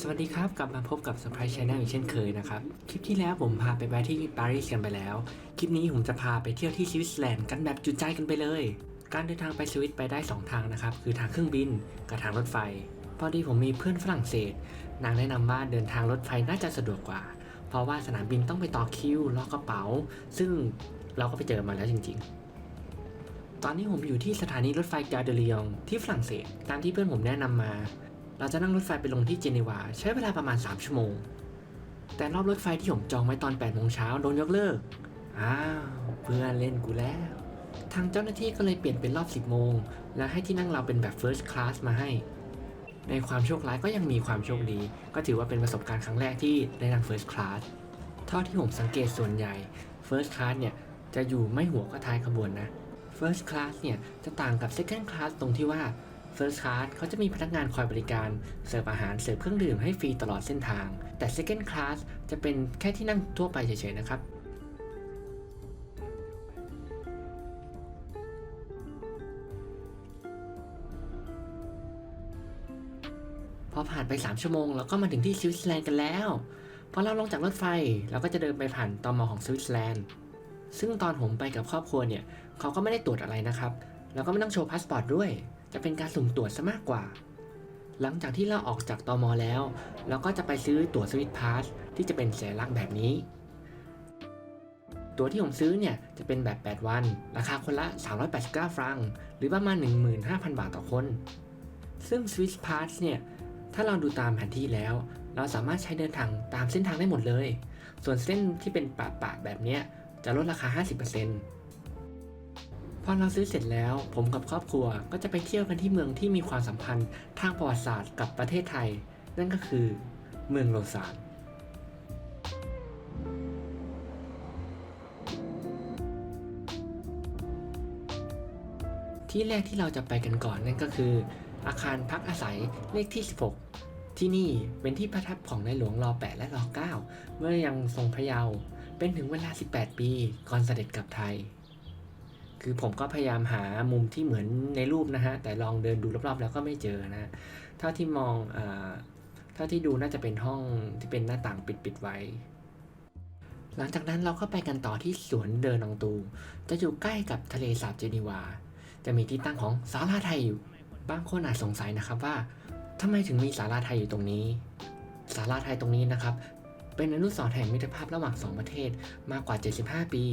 สวัสดีครับ กลับมาพบกับ Surprise Channel อีกเช่นเคยนะครับ คลิปที่แล้วผมพาไปแวะที่ปารีสกันไปแล้ว คลิปนี้ผมจะพาไปเที่ยวที่สวิตเซอร์แลนด์กันแบบจุดใจกันไปเลย การเดินทางไปสวิตไปได้ 2 ทางนะครับ คือทางเครื่องบินกับทางรถไฟ พอดีผมมีเพื่อนฝรั่งเศส นางแนะนำว่าเดินทางรถไฟน่าจะสะดวกกว่า เพราะว่าสนามบินต้องไปต่อคิวรอกระเป๋า ซึ่งเราก็ไปเจอมาแล้วจริง ๆตอนนี้ผมอยู่ที่สถานีรถไฟกาเดเลียงที่ฝรั่งเศสตามที่เพื่อนผมแนะนำมา เราจะนั่งรถไฟไปลงที่เจนีวา ใช้เวลาประมาณ 3 ชั่วโมง แต่รอบรถไฟที่ผมจองไว้ตอน8โมงเช้าโดนยกเลิก อ้าวเพื่อนเล่นกูแล้ว ทางเจ้าหน้าที่ก็เลยเปลี่ยนเป็นรอบ 10 โมง และให้ที่นั่งเราเป็นแบบ First Class มาให้ ในความโชคร้ายก็ยังมีความโชคดี ก็ถือว่าเป็นประสบการณ์ครั้งแรกที่ได้นั่ง First Class เท่าที่ผมสังเกตส่วนใหญ่ First Class เนี่ยจะอยู่ไม่หัวก็ท้ายขบวนนะ First Class เนี่ยจะต่างกับ Second Class ตรงที่ว่า First Class เขาจะมีพนักงานคอยบริการ เสิร์ฟอาหารเสิร์ฟเครื่องดื่มให้ฟรีตลอดเส้นทาง แต่ Second Class จะเป็นแค่ที่นั่งทั่วไปเฉยๆนะครับพอผ่านไป 3 ชั่วโมงเราก็มาถึงที่สวิตเซอร์แลนด์กันแล้วพอเราลงจากรถไฟเราก็จะเดินไปผ่านตอมอของสวิตเซอร์แลนด์ซึ่งตอนผมไปกับครอบครัวเนี่ยเขาก็ไม่ได้ตรวจอะไรนะครับ แล้วก็ไม่ต้องโชว์พาสปอร์ตด้วย จะเป็นการสุ่มตรวจซะมากกว่า หลังจากที่เราออกจากตอมอแล้ว เราก็จะไปซื้อตั๋วสวิตพาสที่จะเป็นสัญลักษณ์แบบนี้ ตั๋วที่ผมซื้อเนี่ยจะเป็นแบบ 8 วัน ราคาคนละ 389 ฟรัง หรือประมาณ 15,000 บาทต่อคน ซึ่ง Swiss Pass เนี่ยถ้าเราดูตามแผนที่แล้ว เราสามารถใช้เดินทางตามเส้นทางได้หมดเลย ส่วนเส้นที่เป็นปะปะๆแบบเนี้ยจะลดราคา 50% พอเราซื้อเสร็จแล้ว ผมกับครอบครัวก็จะไปเที่ยวกันที่เมืองที่มีความสัมพันธ์ทางประวัติศาสตร์กับประเทศไทย นั่นก็คือ เมืองโลซานที่แรกที่เราจะไปกันก่อนนั่นก็คือ อาคารพักอาศัยเลขที่ 16 ที่นี่เป็นที่ประทับของในหลวงรอ 8 และรอ 9 เมื่อยังทรงพระเยาว์เป็นถึงเวลา 18 ปี ก่อนเสด็จกลับไทย คือผมก็พยายามหามุมที่เหมือนในรูปนะฮะ แต่ลองเดินดูรอบๆ แล้วก็ไม่เจอนะ เท่าที่มองอาเท่าที่ดูน่าจะเป็นห้องที่เป็นหน้าต่างปิดๆไว้ หลังจากนั้นเราก็ไปกันต่อที่สวนเดินองตู จะอยู่ใกล้กับทะเลสาบเจนีวา จะมีที่ตั้งของศาลาไทยอยู่ บางคนอาจสงสัยนะครับว่าทำไมถึงมีศาลาไทยอยู่ตรงนี้ ศาลาไทยตรงนี้นะครับ เป็นอนุสรณ์แห่งมิตรภาพระหว่างสองประเทศมากกว่า 75 ปี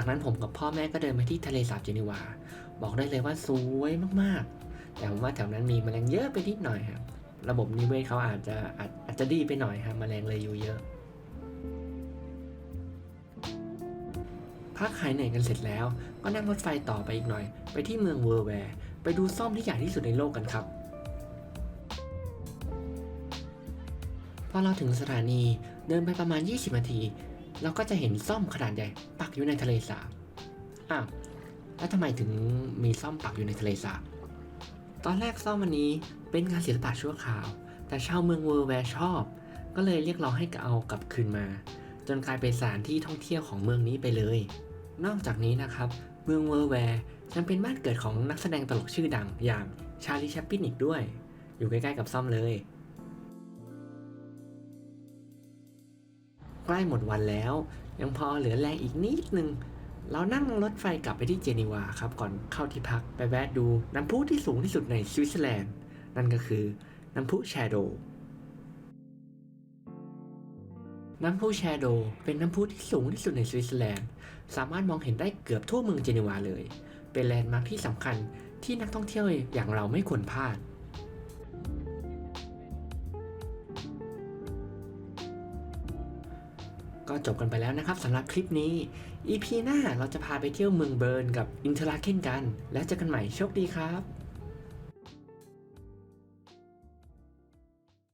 จากนั้นผมกับพ่อแม่ก็เดินไปที่ทะเลสาบเจนีวา บอกได้เลยว่าสวยมากๆ แต่ผมว่าแถวนั้นมีแมลงเยอะไปนิดหน่อยครับ ระบบนิเวศเขาอาจจะอาจอาจจะดีไปหน่อยครับแมลงเลยอยู่เยอะ พักหายเหนื่อยกันเสร็จแล้ว ก็นั่งรถไฟต่อไปอีกหน่อย ไปที่เมืองเวอร์แวร์ ไปดูซ่อมที่ใหญ่ที่สุดในโลกกันครับพอเราถึงสถานีเดินไปประมาณ 20 นาที เราก็จะเห็นซ่อมขนาดใหญ่ปักอยู่ในทะเลสาบอ้าวแล้วทำไมถึงมีซ่อมปักอยู่ในทะเลสาบตอนแรกซ่อมอันนี้เป็นงานศิลปะชั่วคราว แต่ชาวเมืองเวอร์แวร์ชอบ ก็เลยเรียกร้องให้เอากลับคืนมา จนกลายเป็นสถานที่ท่องเที่ยวของเมืองนี้ไปเลย นอกจากนี้นะครับ เมืองเวอร์แวร์ยังเป็นบ้านเกิดของนักแสดงตลกชื่อดังอย่างชาลีแชปปินอีกด้วย อยู่ใกล้ๆกับซ่อมเลย ใกล้หมดวันแล้ว ยังพอเหลือแรงอีกนิดนึง เรานั่งรถไฟกลับไปที่เจนีวาครับ ก่อนเข้าที่พักไปแวะดูน้ำพุที่สูงที่สุดในสวิตเซอร์แลนด์ นั่นก็คือน้ำพุแชโดน้ำพุแชโดเป็นน้ำพุที่สูงที่สุดในสวิตเซอร์แลนด์ สามารถมองเห็นได้เกือบทั่วเมืองเจนีวาเลย เป็นแลนด์มาร์คที่สำคัญที่นักท่องเที่ยวอย่างเราไม่ควรพลาด ก็จบกันไปแล้วนะครับสำหรับคลิปนี้ EP หน้าเราจะพาไปเที่ยวเมืองเบิร์นกับอินเทอร์ลาเคนกัน แล้วเจอกันใหม่โชคดีครับ